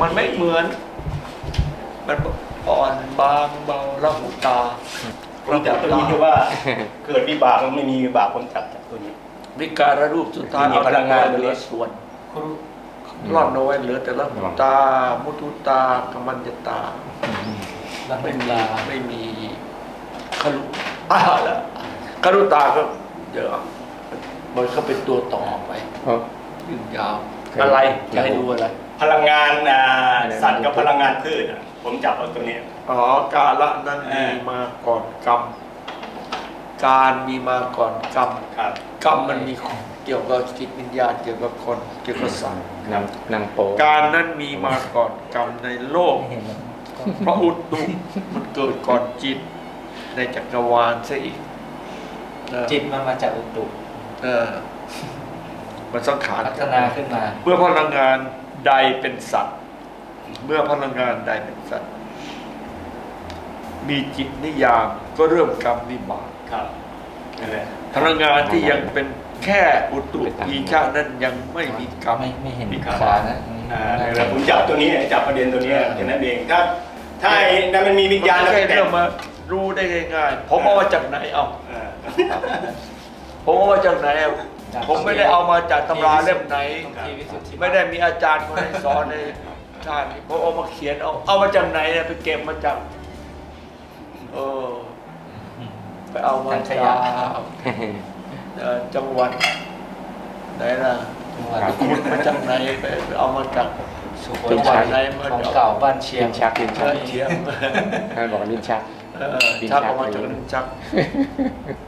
มีแต่มันไม่เหมือน มันอ่อนบางเบาละหูตาผมจับตัวนี้ที่ว่า เกิดวิบากมันไม่มีวิบากผมจับจากตัวนี้ วิการรูปสุดท้ายมีพลังงานเหลือส่วนครูร่อนน้อยเหลือแต่ละหูตา มุทุตากำมันยตารักไม่เป็นมีลาไม่มีคารุตาละคารุตาก็เยอะมันก็เป็นตัวต่อไปครับยืนยาวครับ อะไรจะให้ดูอะไร พลังงานอ่าสัตว์กับพลังงานพืชอะผมจับเอาตัวนี้อ๋อกาละนั้นเอมีอ มาก่อนกรรม การมีมาก่อนกรรม ครับ กรรมมันมีเกี่ยวกับจิตวิญญาณเกี่ยวกับคนเกี่ยวกับสัตว์นางนางโปการนั้นมีมาก่อนกรรมในโลกไม่เห็นแล้วเพราะอุตุมันเกิดก่อนจิต ในจักรวาลซะอีกเออจิตมันมาจากอุตุเออ มันสังขารพัฒนาขึ้นมา เมื่อพลังงานใดเป็นสัตว์ เมื่อพลังงานใดเป็นสัตว์ มีจิตนิยามก็เริ่มกรรมวิบากครับนั่นแหละพลังงานที่ยังเป็นแค่อุตุปีชานั้นยังไม่มีกรรมไม่ไม่เห็นมีครับขานะอ่านั่นแหละผมจับตัวนี้จับประเด็นตัวนี้แค่นั้นเองถ้าถ้าไอ้นั่นมันมีวิญญาณมันแล้วไม่ใช่แต่เรื่องมารู้ได้ง่ายๆผมเอามาจากไหนเอาอ่าผมเอามาจากไหนเอา ผมไม่ได้เอามาจากตำราเล่มไหนที่วิสุทธิไม่ได้มีอาจารย์คนไหนสอนในชาตินี้ผมเอามาเขียนเอาเอามาจากไหนเนี่ยไปเก็บมาจากเออไปเอามาจากเอ่อจังหวัดไหนล่ะจังหวัดคุณมาจากไหนไปเอามาจากสุโขจังหวัทัดยไหนมาของจากเก่าบ้านเชียลิงนชักลินเอชักอเชียง ท่านบอกว่าลินชัก เออชักออกมาจากลิ้นชัก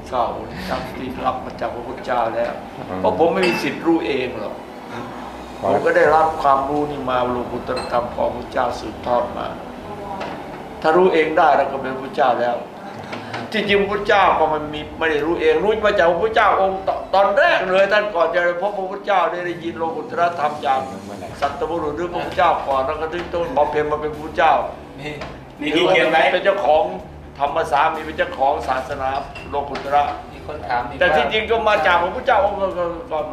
เก่าชักที่รับมาจากพระพุทธเจ้าแล้ว เพราะผมไม่มีสิทธิ์รู้เองหรอกผมก็ได้รับความรู้นี่มาลูกุตรธรรมของพระเจ้าสืบทอดมา ถ้ารู้เองได้เราก็เป็นพระเจ้าแล้ว ที่จริงพระเจ้าก็มันมีไม่ได้รู้เองรู้มาจากพระเจ้าองค์ตตอนแรกเลยท่านก่อนจะพบพระพุทธเจ้าได้ได้ยินโลกุตรธรรมจากสัตบุรุษหรือพระพุทธเจ้าก่อนแล้วก็ถึงต้นบำเพ็ญมาเป็นพระพุทธเจ้านี่นี่ที่เขียนไว้เป็นเจ้าของ ธรรมสามีเป็นเจ้าของศาสนาโลกุตระ มีคนถามอีกแต่ว่าที่จริงก็มาจากพระพุทธเจ้าองค์ก่อน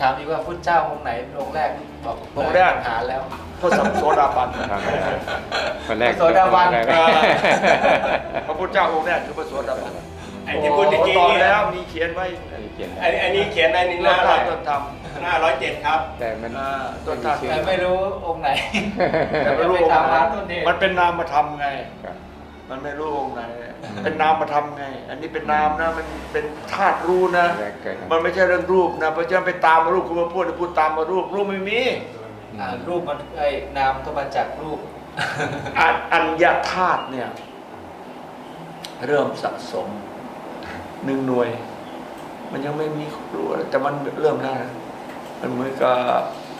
ถามอีกว่าพุทธเจ้าองค์ไหนองค์แรกบอกองค์แรก หาแล้ว พระสัมโสดาบันครับคนแรกโสดาบันคแรกเออพระพุทธเจ้าองค์แรกคือพระโสดาบันไอ้ที่พูดตะกี้ตอนเนี่ยแล้วมีเขียนไว้เขียนไอ้ไอ้นี่เขียนไว้ในหเรื่อน้างธรรมต้นธรรมหน้าร้อยเจ็ดครับ แต่มัน อ่าต้นธรรมแต่ไม่รู้องค์ไหนแต่ไม่รู้ไปองถามค์ไหนร้านต้นเหตุมันเป็นนามธรรมไง ครับ มันไม่รู้องค์ไหน เป็นนามธรรมไง อันนี้เป็นนามนะมันเป็นธาตุรู้นะแรกเกิดมันไม่ใช่เรื่องรูปนะเพราะฉะนั้นไปตามมารูปคุณมาพูดพูดตามมารูปรูปไม่มีอ่ารูปมันไอ้นามก็มาจากรูปอันอัญญธาตุเนี่ย เริ่มสะสมหนึ่งหน่วย มันยังไม่มีรู้อะไรแต่มันเริ่มแล้วนะมันเหมือนกับ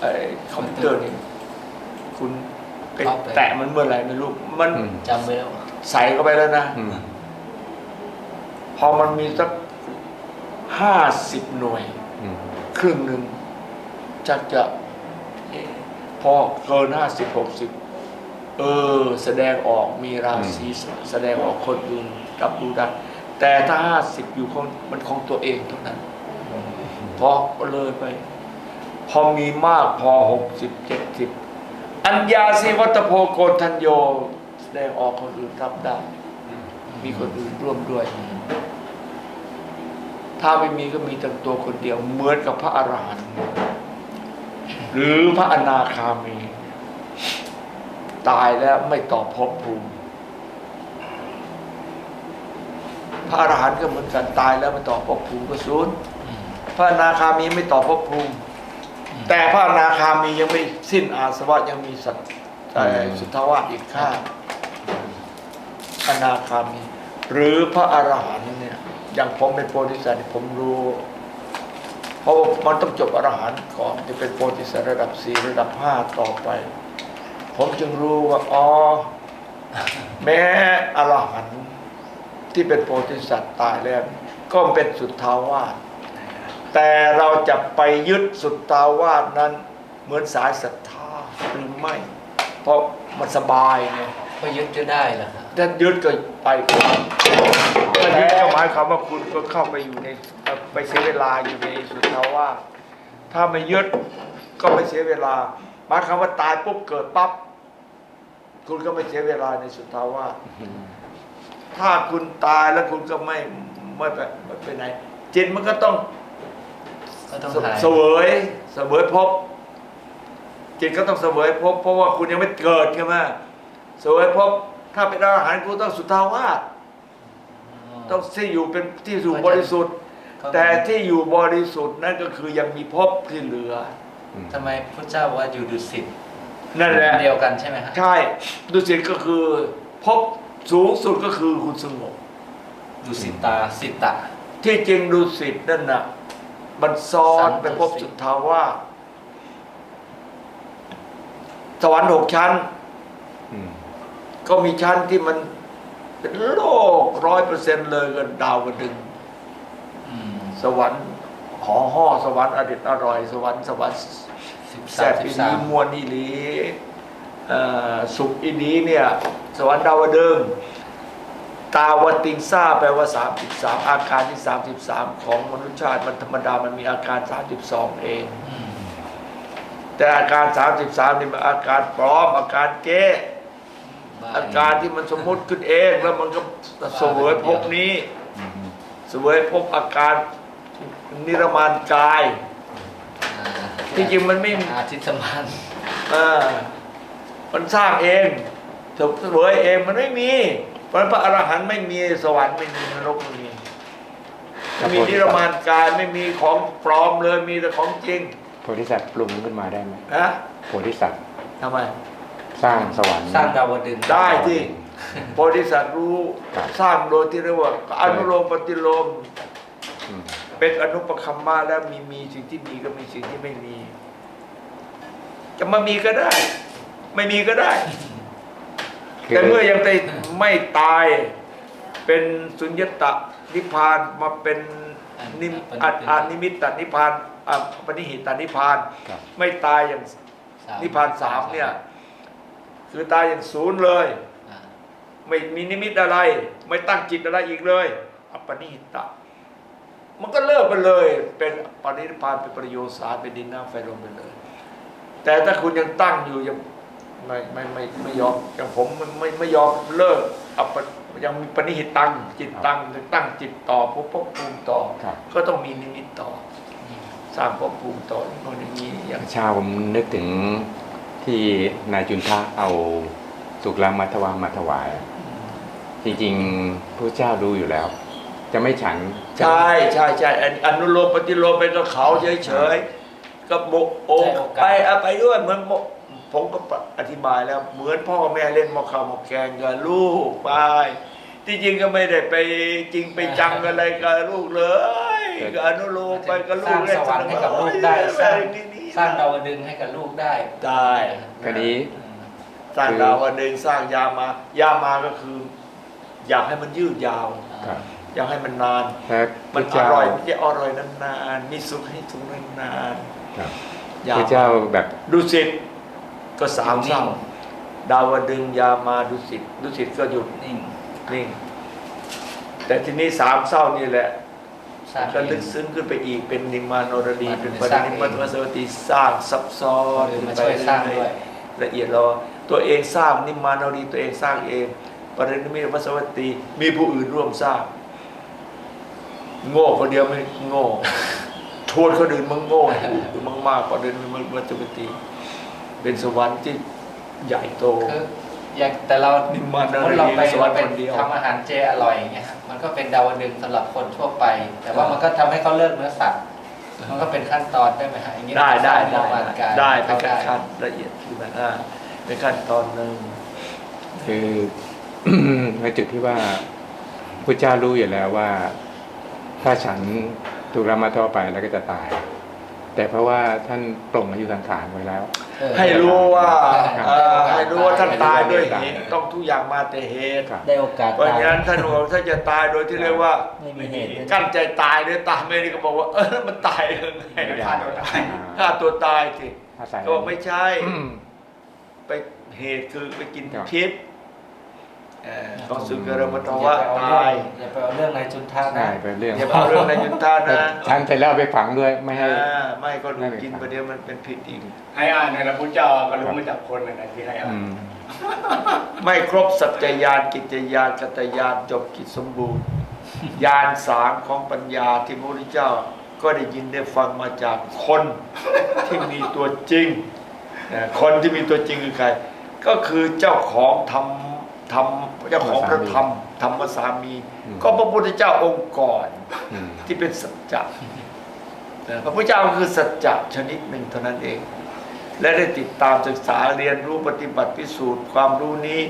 ไอ้คอมพิวเตอร์นี่คุณไปเอาไปแตะมันเมื่อไหร่ไม่รู้มันอืมจำไว้แล้ว ใส่เข้าไปแล้วนะอืมพอมันมีสักห้าสิบหน่วยอืมครึ่งหนึ่งจะจะเอ๊ะพอเกินห้าสิบหกสิบเออ แสดงออกมีราศีแสดงออกคนอื่นรับรู้ได้แต่ถ้าห้าสิบอยู่ของมันของตัวเองเท่านั้นพอเลยไป พอมีมากพอหกสิบเจ็ดสิบอัญญาสิวัตโพโกนทัญโยแส ดงออกคนอื่นรับได้ มีคนอื่นร่วมด้วย ถ้าไม่มีก็มีแต่ตัวคนเดียว เหมือนกับพระอรหันต์หรือพระอนาคามี ตายแล้วไม่ต่อภพภูมิพระอรหันต์ก็เหมือนกันตายแล้วไม่ต่อภพภูมิก็สูญพระอนาคามีไม่ต่อภพภูมิ แต่พระอนาคามียังไม่สิ้นอาสวะยังมีสัตว์เอ่อสุทธาวาสอีกข้าง อนาคามี หรือพระอรหันต์เนี่ยอย่างผมเป็นโพธิสัตว์ผมรู้เพราะมันต้องจบอรหันต์ก่อนจะเป็นโพธิสัตว์ระดับสี่ระดับห้าต่อไป ผมจึงรู้ว่าอ๋อแม้อรหันต์ที่เป็นโพธิสัตว์ตายแล้ว ก็เป็นสุทธาวาสแต่เราจะไปยึดสุทธาวาสนั้นเหมือนสายศรัทธาหรือไม่ เพราะมันสบายไงก็ยึดจะได้เหรอครับ ถ้ายึดก็ไปก็ยึดก็หมายความว่าคุณก็เข้าไปอยู่ในไปเสียเวลาอยู่ในสุทธาวาสถ้าไม่ยึดก็ไม่เสียเวลาหมายคำว่าตายปุ๊บเกิดปั๊บคุณก็ไม่เสียเวลาในสุทธาวาสถ้าคุณตายแล้วคุณก็ไม่ไม่ไปไปไหนจิตมันก็ต้องต้องเสวยเสวยภพจิตก็ต้องเสวยภพเพราะว่าคุณยังไม่เกิดใช่ไหมเสวยภพ ถ้าเป็นอรหันต์คุณต้องสุทธาวาสต้องที่อยู่เป็นที่อยู่บริสุทธิ์ก็แต่ที่อยู่บริสุทธิ์นั่นก็คือยังมีภพที่เหลือทำไมพระเจ้าบอกว่าอยู่ดุสิตนั่นแหละเดียวกันใช่ไหมฮะใช่ดุสิตก็คือภพสูงสุดก็คือคุณสงบดุสิตาสิตะ ที่จริงดุสิตนั่นน่ะมันซ้อนสันตุไปภพสุทธาวาสสวรรค์หกชั้นอืม ก็มีชั้นที่มันเป็นโลกร้อยเปอร์เซ็นต์เลยกันดาวกันดึงอืมสวรรค์หอห่อสวรรค์อดิตอร่อย สวรรค์สวรรค์สิบแสสามบสิอีบนีสามมวลอีหลีเอ่อสุขอีนีเนี่ย สวรรค์ดาวดึงส์ตาวติงซ่าแปลว่า 33 อาการที่ 33 ของมนุษยชาติมันธรรมดามันมีอาการ 32 เองอืมแต่อาการ 33 นี่มันอาการปลอมอาการเก้บ้ อาการที่มันสมมุติขึ้นเอง แล้วมันก็เสวยภพนี้อืมเสวยภพอาการนิรมานกายอ่าที่จริงมันไม่อาทิตย์สมานเออมันสร้างเองเสวยเองมันไม่มี เพราะฉะนั้นพระอรหันต์ไม่มีสวรรค์ไม่มีนรกไม่มีไม่มีนิรมานกายไม่มีของปลอมเลยมีแต่ของจริงโพธิสัตว์ปรุงขึ้นมาได้ไหมนะโพธิสัตว์ทำไม สร้างสวรรค์สร้างดาวดึงส์ได้ที่โพธิสัตว์รู้ครับสร้างโดยที่เรียกว่าอนุโลมปฏิโลม อืมเป็นอนุปคัมมาแล้วมีมีสิ่งที่มีก็มีสิ่งที่ไม่มี จะมามีก็ได้ ไม่มีก็ได้ แต่เมื่อยังไปไม่ตาย เป็นสุญญตะนิพพานมาเป็นนิมอันอานิมิตตนิพพานอะปณิหิตตนิพพาน ครับไม่ตายอย่างสมนิพพานสามเนี่ย คือตายอย่างศูนย์เลยอ่าไม่มีนิมิตอะไร ไม่ตั้งจิตอะไรอีกเลย อัปปนิหิตะ มันก็เลิกไปเลย เป็นปณิพพานเป็นประโยชน์สารเป็นดินน้ำไฟลมไปเลย แต่ถ้าคุณยังตั้งอยู่ยังไม่ไม่ไม่ไม่ยอมอย่างผมมันไม่ไม่ยอมเลิกอัปปยังมีปณิหิตตังจิตตังตั้งจิตต่อภพภพภูมิต่อ ครับ ก็ต้องมีนิมิตต่อ สร้างภพภูมิต่ออย่างนี้อย่างนี้อย่าง เชาผมนึกถึง ที่นายจุนทะเอาสุกรามัทวามาถวาย จริงๆพระเจ้ารู้อยู่แล้ว จะไม่ฉันใช่ใช่ใช่อันอนุโลมปฏิโลมเป็นกับเขาเฉยๆก็บกโอกไปเอาไปด้วยเหมือนบผมก็อธิบายแล้ว เหมือนพ่อแม่เล่นมอข้าวมอแกงกับลูกไป ที่จริงก็ไม่ได้ไปจริงไปจังอะไรกับลูกเลยก็อนุโลมไปกับลูสร้ากงเล่นสวรรค์ให้กับลูกได้สร้างนี่สร้างดาวดึงส์ให้กับลูกได้ได้คราวนี้สร้างดาววันหนึ่งสร้างยามายามาก็คือ อยากให้มันยืดยาวครับอยากให้มันนานและพมันระอเจ้าร่อยมันจะอร่อยนานๆมีสุขให้สุขนานครับๆยาพระเจ้าแบบดุสิตก็สามเศร้าดาวดึงส์ยามาดุสิตดุสิตก็หยุดนิ่ง นิ่ง แต่ทีนี้สามเศร้านี่แหละสร้างก็ลึกซึ้งขึ้นไปอีกเป็นนิมมานโนรดีมันเป็นเป็นปสร้างริเองนิมัตวสวัสติสร้างซับซ้อนเออขึ้นมาไปช่วยสร้างด้วยละเอียดเราตัวเองสร้างนิมมานโนรดีตัวเองสร้างเองปรินิมิตวสวัสติมีผู้อื่นร่วมสร้าง โง่คนเดียวไม่โง่ชวนคนอื่นมึงโง่มึงมากกว่าเดินมึงวัจจุติเป็นสวรรค์ที่ใหญ่โตคื ออย่างแต่เรานิมมานสมมติเราไปสวรเรารค์ไปคนเดียวทำอาหารเจอร่อยอย่างเงี้ยครับมันก็เป็นดาวดึงส์สำหรับคนทั่วไป แต่ว่ามันก็ทำให้เขาเลิกเนื้อสัตว์มันก็เป็นขั้นตอนได้ไหมฮะอย่างนี้ได้ได้สร้างได้นิรมานกายได้เป็นข้าขั้นละเอียดที่มันอ่าเป็นขั้นตอนหนึ่งคือในจุดที่ว่าพระเจ้ารู้อยู่แล้วว่า ถ้าฉันถูกรามาทวไปแล้วก็จะตาย แต่เพราะว่าท่านปลงอายุสังขารไว้แล้วเออให้รู้ว่าครับเอ่อให้รู้ว่าท่านตายด้วยเหตุต้องทุกอย่างมาแต่เหตุ ครับ ได้โอกาสเพราะตาย ฉะนั้นท่านบอกว่าถ้าจะตายโดยที่เรียกว่าไม่มีเหตุเลยกั้นใจตายด้วยตายไม่ได้ก็บอกว่าเออแล้วมันตายยังไงไม่ได้ฆ่าตัวตายฆ่าตัวตายสิอาศัยก็บอกไม่ใช่ อืม ไปเหตุคือไปกินครับ พิษ เอ่อของสุกรมตอย่วะไปเอาตายอย่าไปเอาเรื่องในจุนท่าใช่นะเป็นเรื่องอย่าเอาเรื่องในยุนท่านะฉันเสร็จแล้วเอาไปฝังด้วยไม่ให้อ่าไม่ก็นั่นเลยกินครับประเดี๋ยวมันเป็นผิดอีกให้อ่านนะนะพุทธเจ้าก็รู้มาจากคนนะนะที่ให้อ่านอืมไม่ครบสัจจญาณกิจญาณกัตญาณจบกิจสมบูรณ์ญาณสามของปัญญาที่พระพุทธเจ้าก็ได้ยินได้ฟังมาจากคนที่มีตัวจริงนะคนที่มีตัวจริงคือใคร ก็คือเจ้าของธรรม ธรรมเจ้าของพระธรรมธรรมสามี ก็พระพุทธเจ้าองค์ก่อนอืมที่เป็นสัจจะนะพระพุทธเจ้าก็คือสัจจะชนิดหนึ่งเท่านั้นเอง และได้ติดตามศึกษาเรียนรู้ปฏิบัติพิสูจน์ความรู้นี้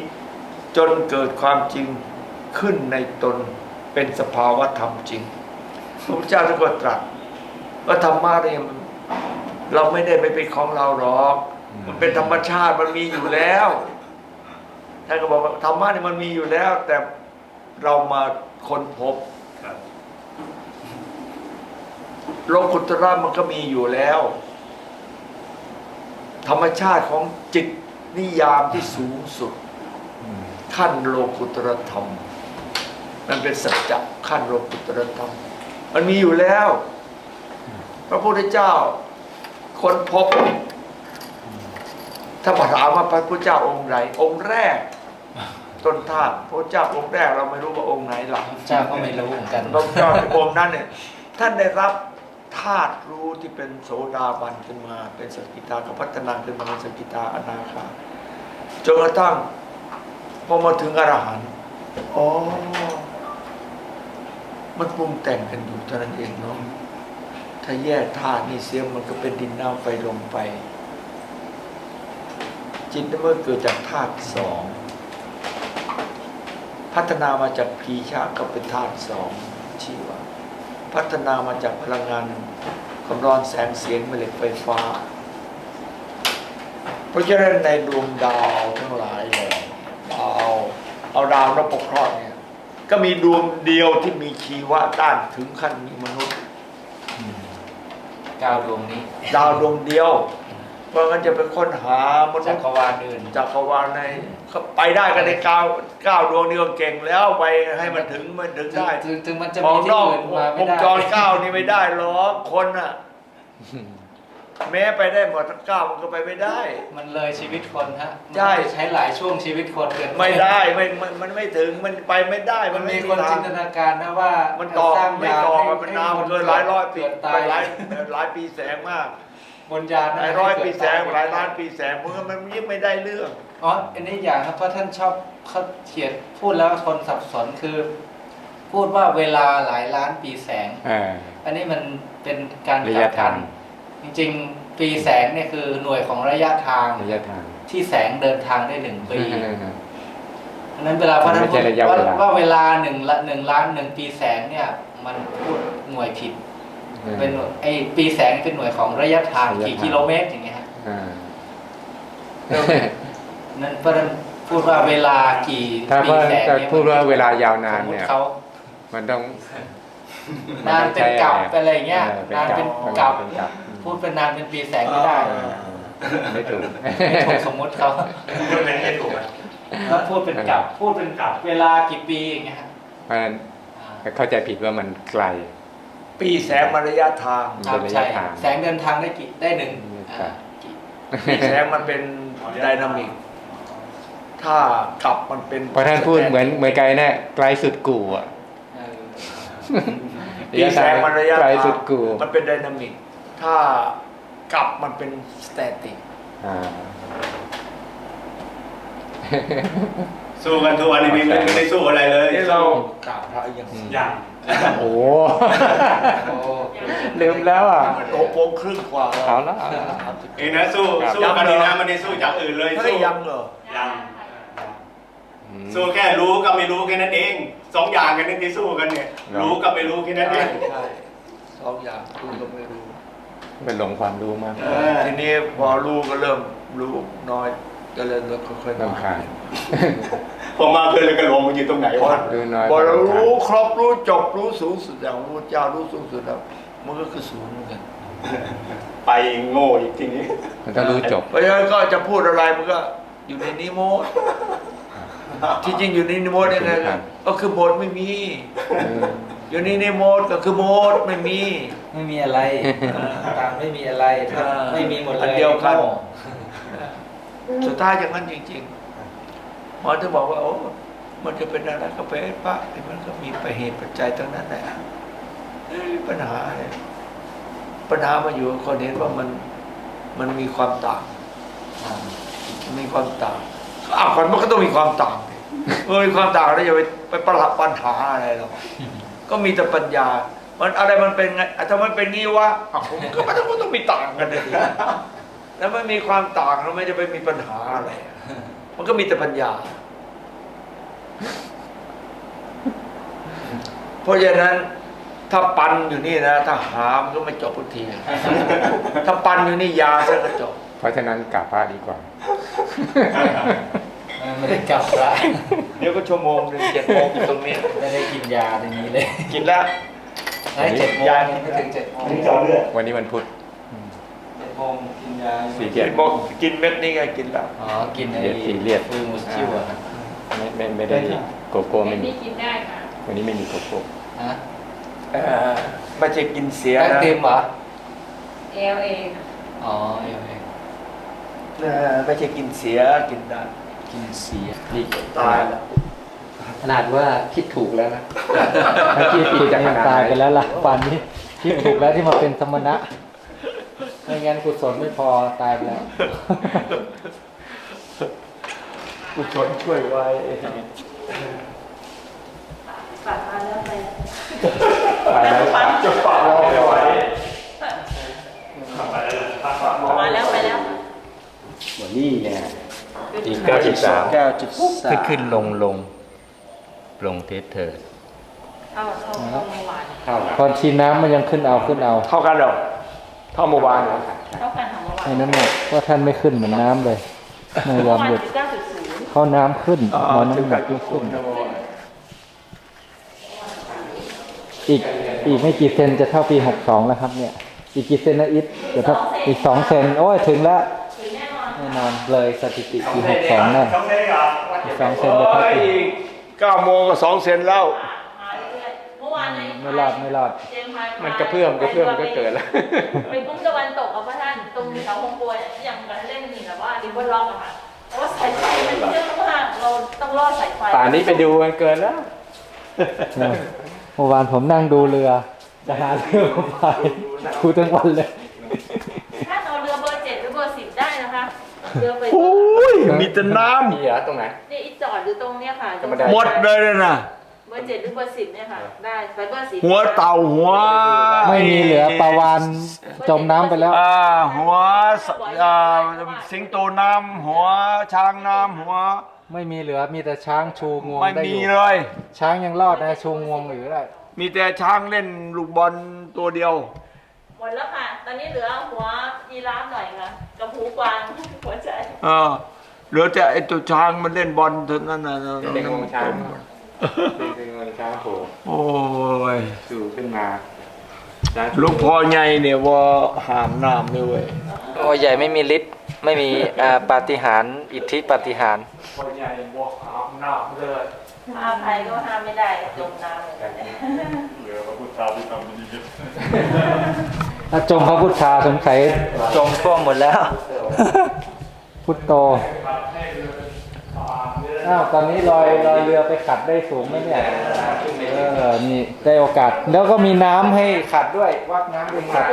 จนเกิดความจริงขึ้นในตนเป็นสภาวะธรรมจริง พระพุทธเจ้าท่านก็ตรัสว่าธรรมะเนี่ยมันเราไม่ได้ไปเป็นของเราหรอก มันเป็นธรรมชาติมันมีอยู่แล้ว ท่านก็บอกว่าธรรมะเนี่ยมันมีอยู่แล้ว แต่เรามาค้นพบครับโลกุตระมันก็มีอยู่แล้ว ธรรมชาติของจิตนิยามที่สูงสุดอืมขั้นโลกุตรธรรม มันเป็นสัจจะขั้นโลกุตรธรรม มันมีอยู่แล้ว พระพุทธเจ้าค้นพบ ถ้าถามว่าพระพุทธเจ้าองค์ไหนองค์แรก ต้นธาตุพระพุทธเจ้าองค์แรกเราไม่รู้ว่าองค์ไหนหลังเจ้าก็ไม่รู้เหมือนกันพระพุทธเจ้าองค์นั้นเนี่ยท่านได้รับธาตุรู้ที่เป็นโสดาบันขึ้นมา เป็นสกิตาก็พัฒนาขึ้นมาเป็นสกิตาอนาคาจนกระทั่งพอมาถึงอรหันต์อ๋อ มันปรุงแต่งกันอยู่เท่านั้นเองเนาะถ้าแยกธาตุนี่เสียมันก็เป็นดินน้ำไฟลมไป จิตนั้นเมื่อเกิดจากธาตุสอง พัฒนามาจากพีชาก็เป็นธาตุสองชีวะพัฒนามาจากพลังงานความร้อนแสงเสียงแม่เหล็กไฟฟ้า เพราะฉะนั้นในดวงดาวทั้งหลายแหล่ดาวเอาดาวนพเคราะห์เนี่ยก็มีดวงเดียวที่มีชีวะต้านถึงขั้นมีมนุษย์เก้าดวงนี้ ดาวดวงเดียว เพราะงั้นจะไปค้นหามนุจัษย์กรวาลอื่นจักรวาลในเขาไปได้กันในเก้าเก้าดวงนี้ก็เก่งแล้วไปให้มันถึงมันถึงได้ถึงถึงมันจะมอมีงที่นอกอื่นมาวไม่งได้จรเก้านี่ไม่ได้หรอกคนน่ะ แม้ไปได้หมดทั้งเก้ามันก็ไปไม่ได้ มันเลยชีวิตคนฮะใช่มันใช้หลายช่วงชีวิตคนเกินปไม่ได้ไม่มันมันไม่ถึงมันไปไม่ได้มัมันนมีไม่คนทาจิง นตนาการนะว่ามันต่อสร้างไม่ยานต่อให้มันเป็นให้นามคเกินหลายร้อยปีเกิดตายหลายหลายปีแสงมาก บนยานหลายร้อยปีแสงหลายล้านปีแสงมันก็มันยิ่งไม่ได้เรื่อง อ๋ออันนี้อย่างครับเพราะท่านชอบเขาเขียนพูดแล้วคนสับสนคือ พูดว่าเวลาหลายล้านปีแสงอ่าอันนี้มันเป็นการระยะทางจริงๆ ปีแสงเนี่ยคือหน่วยของระยะทางระยะทาง ที่แสงเดินทางได้หนึ่งปีอืมเพราะฉะนั้นเวลาพระท่านไม่พูใช่ดระยะว่าเวลาว่าเวลาหนึ่งละหนึ่งล้านหนึ่งปีแสงเนี่ย มันพูดหน่วยผิด เป็นหน่วยไอปีแสงเป็นหน่วยของระยะทางระยะกี่ทางกิโลเมตรอย่างเงี้ยฮะอ่านั่นเพราะฉะนั้นพูดว่าเวลากี่ถ้าปีว่าแสงจะเนี่ยพูดว่าเวลายาวสนานมมเนี่ติยเขามันต้องนานเป็นกลับเป็นอะไรเงี้ยออนานเป็นกกลัลับบเป็นกลับพูดเป็นนานเป็นปีแสงไม่ได้อ่าไม่ถูกไม่ถูกสมมติเขามันเป็นให้ถูกอะถ้าพูดเป็นกลับพูดเป็นกลับ เวลากี่ปีอย่างเงี้ยฮะเพราะฉะนั้นอ่าเข้าใจผิดว่ามันไกล ปีแสงมันระยะทางมันครับเป็นระใช่ยะทาง แสงเดินทางได้กี่ได้หนึ่งครับอ่ากี่ปีแสงมันเป็นไดนามิก ถ้ากลับมันเป็นเพราะท่านพูดเหมือนเหมือนไกลแน่ไกลสุดกู่อะเออปีแสงมันระยะไกลทางสุดกู่มันเป็นไดนามิก ถ้ากลับมันเป็นสแตติก อ่า สู้กันทุกวันนี้ไม่ได้สู้อะไรเลยนี่เรากราบพระอย่างอืมอย่าง โอ้โอ้ลืมแล้วอะมันโตโปงครึ่งกว่าเอาละเอาละสามสิบเองนะสู้ครับ สู้กันนี่นะมันได้สู้จากอื่นเลยเฮ้ยสู้ ยังเหรอ ยัง อืม สู้แค่รู้กับไม่รู้แค่นั้นเองสองอย่างกันนี่ที่สู้กันเนี่ย ครับ รู้กับไม่รู้แค่นั้นเอใช่ง ใช่สองอย่างรู้ก็ไม่รู้ เป็นหลงความรู้มาก เออ ทีนี้พอรู้ก็เริ่มรู้น้อยก็เลยเริ่มค่อยๆรำคาญ ผมมาเพื่อนเลยกระโหลกมันอยู่ตรงไหนวะรู้น้อยพอเรารำคาญรู้ครบรู้จบรู้สูงสุดอย่างพระเจ้ารู้สูงสุดแล้วมันก็คือศูนย์เหมือนกันไปโง่อีกทีนี้มันต้องรู้จบเพราะฉะนั้นก็จะพูดอะไรมันก็อยู่ในนี้หมดที่จริงอยู่ในนิโมดยังไงครับก็คือโมดไม่มีเอออยู่ในนิโมดก็คือโมดไม่มี ไม่มีอะไรต่างไม่มีอะไรถ้าไม่มีหมดเลยอันเดียวกันโง่สุดท้ายอย่างนั้นจริงๆห มอจะบอกว่า โอ้ มันจะเป็นอะไรก็เป็นพระมันก็มีไปเหตุปัจจัยทั้งนั้นแหละเอ้ยปัญหาเนี่ยปัญหามาอยู่กับคนเห็นว่ามันมันมีความต่างมันมีความต่างอ้าวคนมันก็ต้องมีความต่างดิเออมีความต่างแล้วอย่าไปไปประหลับปัญหาอะไรหรอกก็มีแต่ปัญญา มันอะไรมันเป็นไงอะถ้ามันเป็นงี้วะอ้าวผมก็ไม่ต้องต้องมีต่างกันเลยแล้วมันมีความต่างแล้วไม่จะไปมีปัญหาอะไรอะ มันก็มีแต่ปัญญา เพราะฉะนั้น ถ้าปันอยู่นี่นะ ถ้าหามนก็ไม่จบทุกที ถ้าปันอยู่นี่ยาซะก็จบ เพราะฉะนั้นกราบพระดีกว่าเออไม่ได้กลับละเดี๋ยวก็ชั่วโมงหนึ่งเจ็ดโมงอยู่ตรงนี้ ไม่ได้กินยาตรงนี้เลย กินแล้วไอ้เจ็ดโมงยังไม่ถึงเจ็ดโมง นี่เจาเลือด วันนี้วันพุธเจ็ด โมงกินยาสี่กินบอกกินเม็ดนี้ไงกินแล้วอ๋อ กินไอ้เลียดซีเรียส ฟูมุสชิวอะครับไม่ไม่ไม่ได้โกโก้ไม่มีนี่กินได้ค่ะวันนี้ไม่มีโกโก้ฮะเอ่อไม่ใช่กินเสียแป้งนะเต็มเหรอ เอลเองอ๋อเอวเองเออไม่ใช่กินเสียกินได้กินเสียนี่ตายแล้วขนาดว่าคิดถูกแล้วนะถ้าคิดผิดจะขนาดตายไหไปนแล้วล่ะป่านนี้คิดถูกแล้วที่มาเป็นสมณะ ไม่งั้นกุศลไม่พอตายไปแล้วกุศลช่วยไว้ปัดมาแล้วไปตายแล้วจะฝากรอไม่ไหวมาแล้วไปแล้วหมดนี่ไงอีกเก้าสิบสามแก้วจุดขึ้นขึ้นลงลงปลงเทสเถิดเข้าเข้าเข้าเมื่อวานเท่าไหร่ตอนชีน้ำมันยังขึ้นเอาขึ้นเอาเท่ากันเหรอ เท่าเมื่อวานเหรอเข้ากันของเมื่อวานให้น้ำหนักว่าท่านไม่ขึ้นเหมือนน้ำเลยไม่ยเมื่ออมวานหยุดสิบเก้าจุดศูนย์เขาน้ำขึ้นอ๋อหมอน้ำหนักก็ขึ้น อีกอีกไม่กี่เซนจะเท่าปีหกสองแล้วครับ เนี่ย อีกกี่เซนนะอิทเดี๋ยวถ้าอีกสองเซนโอ้ยถึงแล้วถึงแน่นอนแน่นอนเลยสถิติปีหกสองแน่ต้องได้เหรออีกสองเซนจะเท่าโอ้ยปีเก้าโมงก็สองเซนแล้ว ไม่รอดไม่รอดเจมส์พายมันกระเพื่อมกระเพื่อมก็เกิดแล้วเป็นกุ้งตะวันตกกับพระท่านตรงแถวฮงบัวเนี่ยอย่างกันเล่นนี่แบบว่าริบบิ้นล็อกอะค่ะเพราะว่าสายไฟมันเยอะมากเราต้องรอดสายไฟป่านนี้ไปดูมันเกินแล้วเนี่ยเมื่อวานผมนั่งดูเรือจะหาเรือมาพายดูทั้งวันเลยถ้าเอาเรือเบอร์เจ็ดหรือเบอร์สิบได้นะคะเรือไปโอ้ยมีแต่น้มีเหรอตรงไหนนี่อีจอดอยู่ตรงเนี้ยค่ะธรรมดาำหมดเลยเลยนะเบอร์เจ็ดหรือเบอร์สิบเนี่ยค่ะ ได้ไปเบอร์สิบหัวเต่าหัวไม่มีเหลือปลาวานจมน้ำไปแล้ว อ่าหัวสอ่าสิงโตน้ำหัวช้างน้ำหัว ไม่มีเหลือมีแต่ช้างชูงวงไม่ได้อมียู่เลย ช้างยังรอดนะชูงวงอยู่ได้มีแต่ช้างเล่นลูกบอลตัวเดียว หมดแล้วค่ะ ตอนนี้เหลือหัวยีราฟหน่อยค่ะกับหูกวางหัวใจ เออเหลือแต่ไอ้ตัวช้างมันเล่นบอลเท่านั้นนะเป็นงวงช้าง เป็นงวงช้างโผล่โอ้ยสู่ขึ้นมาช้างหลูกพ่อใหญ่เนี่ยว่าหามน้ำด้วยเว้ยโอ้ใหญ่ไม่มีฤทธิ์ไม่มีปาฏิหาริย์อิทธิปาฏิหาริย์พ่อใหญ่ว่าหามน้ำเลยห้ามใครก็ห้ามไม่ได้จมน้ำเหมือนกันเนี่ยถ้าจมพระพุทธาสงสัยจมท่วมหมดแล้ว พุทโต อ้าวตอนนี้ลอยลอยเรือไปขัดได้สูงไหมเนี่ยเออนี่ได้โอกาส แล้วก็มีน้ำให้ขัดด้วยวักน้ำไปขัด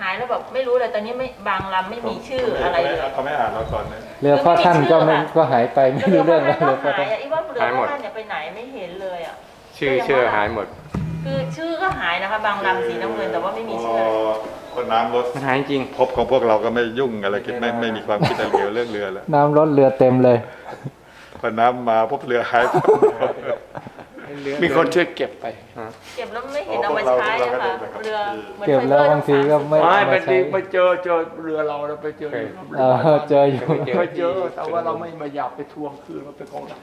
หายแล้วแบบไม่รู้เลยตอนนี้ไม่บางลำไม่มีชื่ออะไรเลยเขาไม่อ่านเราก่อนนะเรือพ่อท่านก็ไม่ก็หายไปไม่รู้เรื่องแล้วเรืเรืออพ่พ่ออท่าท่านนหายอะอีว่าเรือพ่อท่านเนี่ยไปไหนไม่เห็นเลยอะ ชื่อชื่อหายหมด คือชื่อก็หายนะคะ บางลำสีน้ำเงินแต่ว่าไม่มีพชื่อออะไรคนน้ำลดมันหายจริง พบของพวกเราก็ไม่ยุ่งอะไรคิดไม่ไม่มีความคิดอะไรเกี่ยวเรื่องเรือแล้วน้ำลดเรือเต็มเลยพอน้ำมาพบเรือหาย มีคนช่วยเก็บไปเก็บแล้วไม่เห็นเอามาใช้อะค่ะเรือหมือนเก็บแล้วบางทีก็ไม่ไม่เอาไปมาดีใช้ไปเจอเจอเรือเราแล้วไปเจอเออเจออยู่ไปเจอแต่ว่าเราไม่มาอยากไปทวงคืนมันเป็นของเรา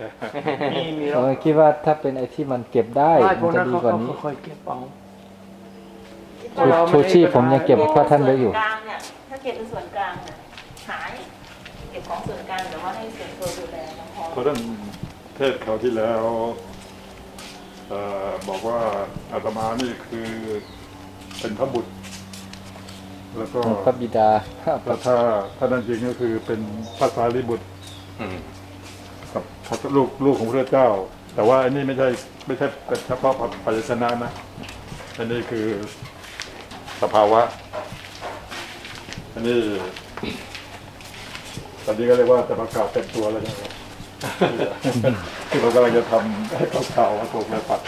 มีมีเอแล้วอคิดว่าถ้าเป็นไอ้ที่มันเก็บได้ใช่พมัวนกจะนั้นดีเขากว่านี้เขาค่อยเก็บเอาชูชูชีพผมยังเก็บพ่อท่านไว้อยู่ส่วนกลางเนี่ยถ้าเก็บเป็นส่วนกลางเนี่ยหายเก็บของส่วนกลางแต่ว่าให้ส่วนตัวดูแลน้องพอเพราะฉะนั้นเทศเขาวที่แล้วเอ่อบอก ว่าอาตมานี่คือเป็นพระบุตร แล้วก็พระบิดาแล้วถ้าถ้านั่นจริงก็คือเป็นพระสารีบุตรกับพระลูกลูกของพระเจ้า แต่ว่าอันนี้ไม่ใช่ไม่ใช่เป็นเฉพาะปัจจชนะนะอันนี้คือสภาวะ อันนี้ตอนนี้ก็เรียกว่าจะประกาศเต็มตัวแล้วนะครับที่เรากำลังจะทำให้เขาข่าวว่าถูกและปัด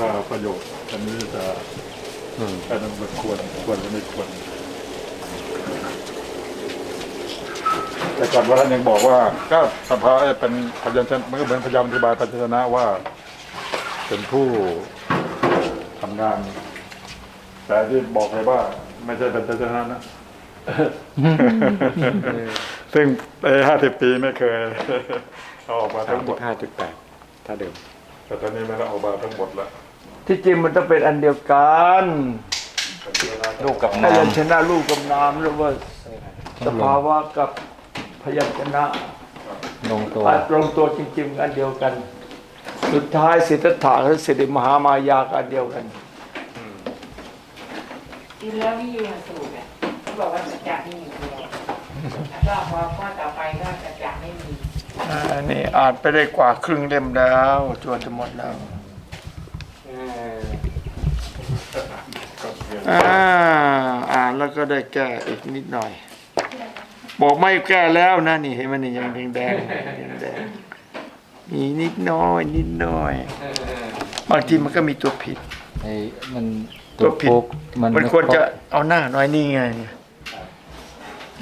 ว่าประโยชน์อันนี้จะอันนั้นมันควรควรหรือไม่ควร แต่ก่อนว่าท่านยังบอกว่า ก็สภาเป็นพยัญชนะมันก็เหมือนพยายามอธิบายพยัญชนะว่า เป็นผู้ทำงาน แต่ที่บอกเลยว่า ไม่ใช่พยัญชนะนะซึ่งไอ้ห้าสิบปีไม่เคยเอาออกมาทั้งหมดห้าจุดแปดถ้าเดิมแต่ตอนนี้มันเอาออกมาทั้งหมดแล้ว ที่จริงมันต้องเป็นอันเดียวกันลูกกับพนายัมญชนะลูกกับนามหรือว่าสภาวะกับพยัญชนะลงตัวอัดลงตัวจริง ๆ อันเดียวกัน สุดท้ายสิทธัตถะและสิริมหามายาก็อันเดียวกันกินแล้วนี่อยู่ในสูตรอะเขาบอกว่าสัจจะมีอยู่เดียวแล้วก็พอข้อต่อไปก็สัจจะไม่มีอันนี้อ่านไปได้กว่าครึ่งเล่มแล้วจวนจะหมดแล้ว อ่าอ่านแล้วก็ได้แก้อีกนิดหน่อย บอกไม่แก้แล้วนะนี่เห็นมันนี่ยังแดงๆยังแดงมีนิดน้อย นิดน้อยบางทีมันก็มีตัวผิด ไอ้มันตัวผิด ปุ๊บมันมันควรจะเอาหน้าหน่อยนี่ไงเนี่ย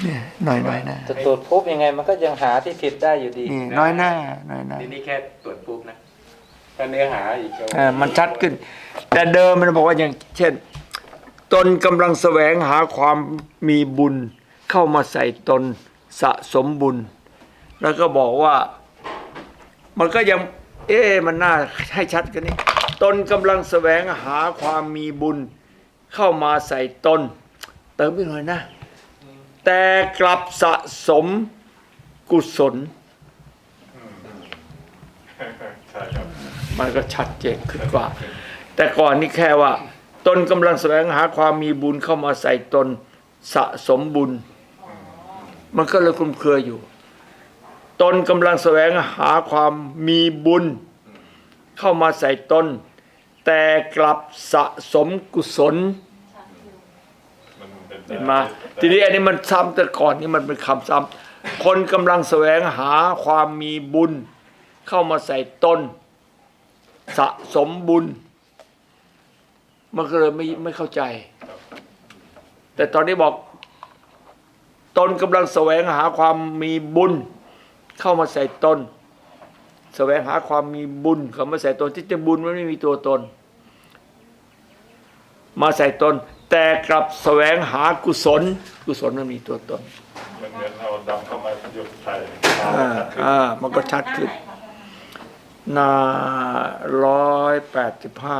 เนี่ยหน่อยหน่อยหน้าจะตรวจปุ๊บยังไงมันก็ยังหาที่ผิดได้อยู่ดี นี่น้อยหน้าน้อยหน้า นี่นี่แค่ตรวจปุ๊บนะถ้าเนื้อหาอีกก็ เออมันชัดขึ้น แต่เดิมมันบอกว่าอย่างเช่น ตนกำลังแสวงหาความมีบุญเข้ามาใส่ตนสะสมบุญ แล้วก็บอกว่ามันก็ยัง เอ๊ะมันน่าให้ชัดกันนี่ตนกำลังแสวงหาความมีบุญเข้ามาใส่ตน เติมไปหน่อยนะ แต่กลับสะสมกุศลใช่ครับมันก็ชัดเจนขึ้นกว่า แต่ก่อนนี่แค่ว่า ตนกำลังแสวงหาความมีบุญเข้ามาใส่ตนสะสมบุญ มันก็เลยคลุมเครืออยู่ ตนกำลังแสวงหาความมีบุญ เข้ามาใส่ตน แต่กลับสะสมกุศลมันเป็นเห็นไหมาทีนี้อันนี้มันซ้ำแต่ก่อนนี่มันเป็นคำซ้ำคนกำลังแสวงหาความมีบุญ เข้ามาใส่ตน สะสมบุญ มันก็เลยไม่ไม่เข้าใจ แต่ตอนนี้บอก ตนกำลังแสวงหาความมีบุญ เข้ามาใส่ตน แสวงหาความมีบุญ เข้ามาใส่ตนที่จะบุญมันไม่มีตัวตน มาใส่ตน แต่กลับแสวงหากุศล กุศลมันมีตัวตนมันเหมือนเอาดำเข้ามาหยุดใส่อ่าอ่ามันก็ชัดขึ้นหน้าร้อยแปดสิบห้า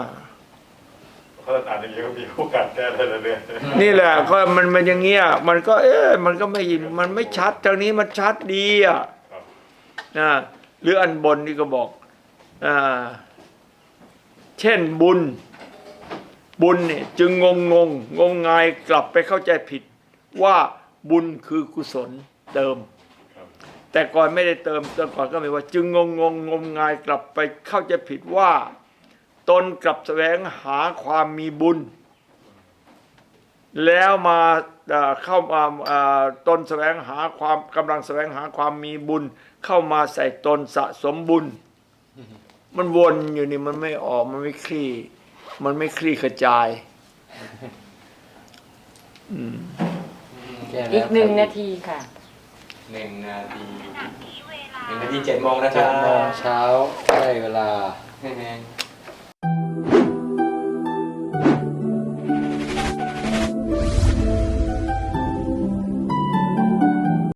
เขาอ่านอย่างนี้ก็มีโอกาสแก้ได้เรื่อยๆนี่แหละก็มันมันอย่างเงี้ยมันก็ เอ๊ะมันก็ไม่มันไม่ชัดทางนี้มันชัดดีอะนะหรืออันบนนี่ก็บอกอ่าเช่นบุญ บุญเนี่ยจึงงงงงงงงายกลับไปเข้าใจผิด ว่าบุญคือกุศลเติม แต่ก่อนไม่ได้เติมตอนก่อนก็ไม่ว่า จึงงงงงงมงายกลับไปเข้าใจผิดว่า ตนกลับแสวงหาความมีบุญ แล้วมาเอ่อเข้ามาเอ่อตนแสวงหาความกำลังแสวงหาความมีบุญ เข้ามาใส่ตนสะสมบุญ มันวนอยู่นี่มันไม่ออกมันไม่คลี่ มันไม่คลี่กระจายแก้อีแล้วกหนึ่งนาทีค่ะหนึ่งนาทีหนึ่งนาทีเจ็ดโมงนะคเจ็รัดโมงบเช้าได้เวลาแน่ๆ